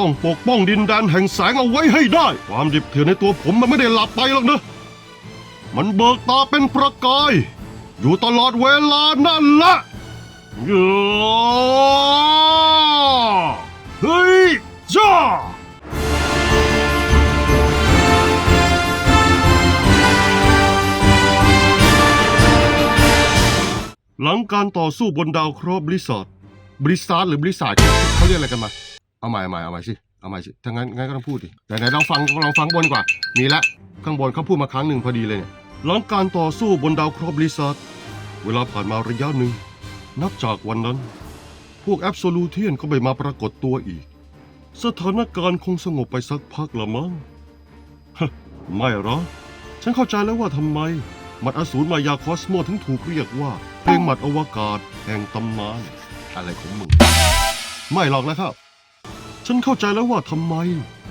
ต้องปกป้องดินแดนแห่งแสงเอาไว้ให้ได้ ความดิบเถื่อนในตัวผมมันไม่ได้หลับไปหรอกนะ มันเบิกตาเป็นประกาย อยู่ตลอดเวลานั่นละยอะเฮ้ยจ้าหลังการต่อสู้บนดาวเคราะห์บริษัทบริษัทหรือบริษัทเขาเรียกอะไรกันมา เอาใหม่เอาใหม่เอาใหม่สิเอาใหม่สิถ้างั้นงั้นก็ต้องพูดดิแต่ไหนเราฟังเราฟังบนกว่า มีละข้างบนเขาพูดมาครั้งหนึ่งพอดีเลยเนี่ยหลังการต่อสู้บนดาวเคราะห์บริษัทเวลาผ่านมาระยะหนึ่ง นับจากวันนั้น พวกแอบโซลูเทียนก็ไม่มาปรากฏตัวอีก สถานการณ์คงสงบไปสักพักละมั้งฮะไม่หรอกฉันเข้าใจแล้วว่าทำไมหมัดอสูรมายาคอสโมถึงถูกเรียกว่าเพลงหมัดอวกาศแห่งตำนานอะไรของมึง ไม่หรอกนะครับ ฉันเข้าใจแล้วว่าทำไม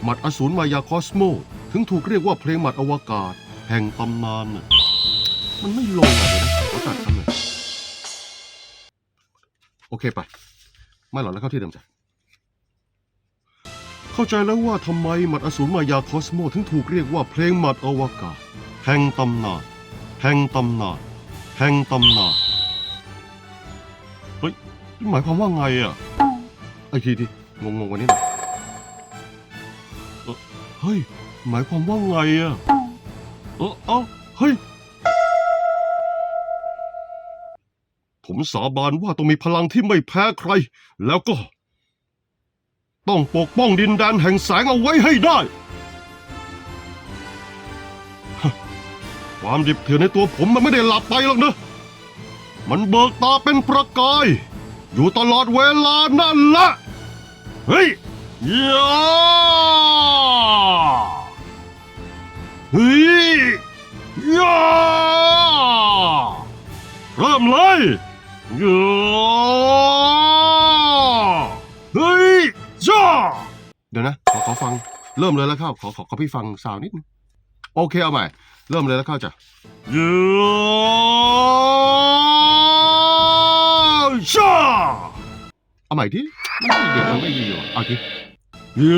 หมัดอสูรมายาคอสโม ถึงถูกเรียกว่าเพลงหมัดอวกาศ แห่งตำนานน่ะมันไม่ลงอะเดี๋ยนะขอตัดคำหน่อยโอเคไป ไม่หรอกแล้วเข้าที่เดิมจ้ะเข้าใจแล้วว่าทำไมหมัดอสูรมายาคอสโม ถึงถูกเรียกว่าเพลงหมัดอวกาศ แห่งตำนานแห่งตำนานแห่งตำนานเฮ้ยหมายความว่าไงอะไอ้ทีดิงงงๆกวันนี้หน่อย เฮ้ย หมายความว่าไงอะเออเอ้าเฮ้ย ผมสาบานว่าต้องมีพลังที่ไม่แพ้ใคร แล้วก็ ต้องปกป้องดินแดนแห่งแสงเอาไว้ให้ได้ ความดิบเถื่อนในตัวผมมันไม่ได้หลับไปหรอกนะ มันเบิกตาเป็นประกาย อยู่ตลอดเวลานั่นละเฮ้ย ยาเฮ้ยยาเริ่มเลยยาเฮ้ยจ้าเดี๋ยวนะ ขอขอฟัง เริ่มเลยแล้วเข้าขอขอขอพี่ฟังสาวนิดนึงโอเคเอาใหม่ เริ่มเลยแล้วเข้าจ้ะยาชาเอาใหม่ทีมันไม่เดี๋ยวมันไม่ดีว่ะเอาที ชาก็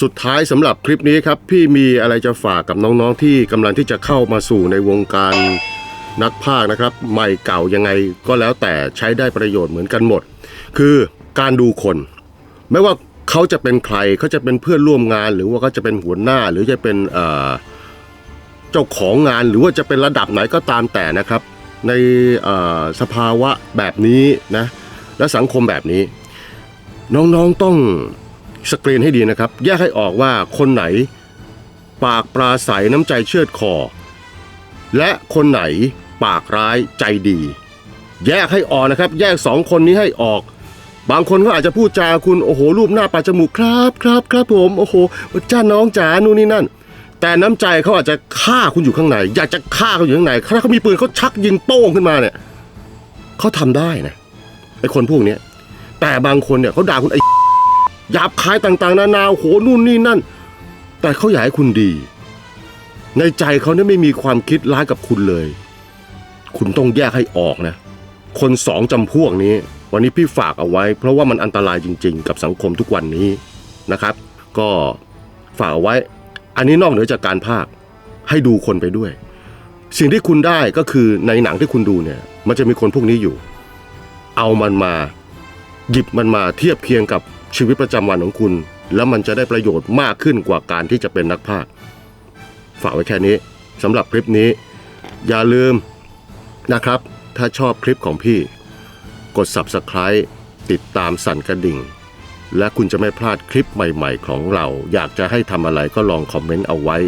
สุดท้ายสำหรับคลิปนี้ครับ พี่มีอะไรจะฝากกับน้องๆที่กำลังที่จะเข้ามาสู่ในวงการนักพากนะครับ ใหม่เก่ายังไงก็แล้วแต่ใช้ได้ประโยชน์เหมือนกันหมด คือการดูคน ไม่ว่า เขาจะเป็นใครเขาจะเป็นเพื่อนร่วมงาน หรือว่าเขาจะเป็นหัวหน้า หรือจะเป็นเจ้าของงานหรือว่าจะเป็นระดับไหนก็ตามแต่นะครับ ในสภาวะแบบนี้นะและสังคมแบบนี้ น้องๆต้องสกรีนให้ดีนะครับ แยกให้ออกว่าคนไหนปากปราศัยน้ำใจเชือดคอ และคนไหนปากร้ายใจดี แยกให้ออกนะครับ แยกสองคนนี้ให้ออก บางคนก็อาจจะพูดจาคุณโอ้โหรูปหน้าปาจมูกครับครับครับผมโอ้โหจ้าน้องจ๋านู่นนี่นั่น แต่น้ำใจเขาอาจจะฆ่าคุณอยู่ข้างในอยากจะฆ่าเขาอยู่ข้างในถ้าเขามีปืนเขาชักยิงโป้งขึ้นมาเนี่ยเขาทำได้นะไอ้คนพวกเนี้ยแต่บางคนเนี่ยเขาด่าคุณไอ้หยาบคายต่างๆ นานาโหนู่นนี่นั่น แต่เขาอยากให้คุณดี ในใจเขาเนี่ยไม่มีความคิดร้ายกับคุณเลย คุณต้องแยกให้ออกนะ คนสองจำพวกนี้ วันนี้พี่ฝากเอาไว้ เพราะว่ามันอันตรายจริง ๆ กับสังคมทุกวันนี้นะครับ ก็ฝากเอาไว้ อันนี้นอกเหนือจากการภาคให้ดูคนไปด้วย สิ่งที่คุณได้ก็คือในหนังที่คุณดูเนี่ย มันจะมีคนพวกนี้อยู่ เอามันมา หยิบมันมาเทียบเคียงกับชีวิตประจำวันของคุณ แล้วมันจะได้ประโยชน์มากขึ้นกว่าการที่จะเป็นนักพากย์ฝากไว้แค่นี้สำหรับคลิปนี้ อย่าลืมนะครับ ถ้าชอบคลิปของพี่ กด Subscribe ติดตามสั่นกระดิ่ง และคุณจะไม่พลาดคลิปใหม่ๆของเรา อยากจะให้ทำอะไรก็ลองคอมเมนต์เอาไว้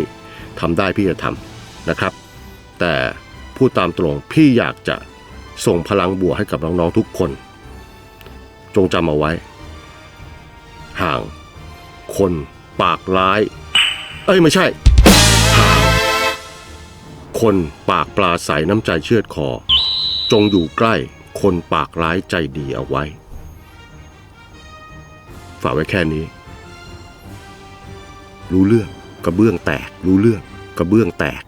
ทำได้พี่จะทำนะครับ แต่พูดตามตรงพี่อยากจะส่งพลังบวกให้กับน้องๆทุกคน จงจำเอาไว้ ห่าง คนปากร้าย เอ้ยไม่ใช่ ห่าง คนปากปลาใสน้ำใจเชือดคอ จงอยู่ใกล้ คนปากร้ายใจดีเอาไว้ ฝากไว้แค่นี้ รู้เรื่องกระเบื้องแตก รู้เรื่องกระเบื้องแตก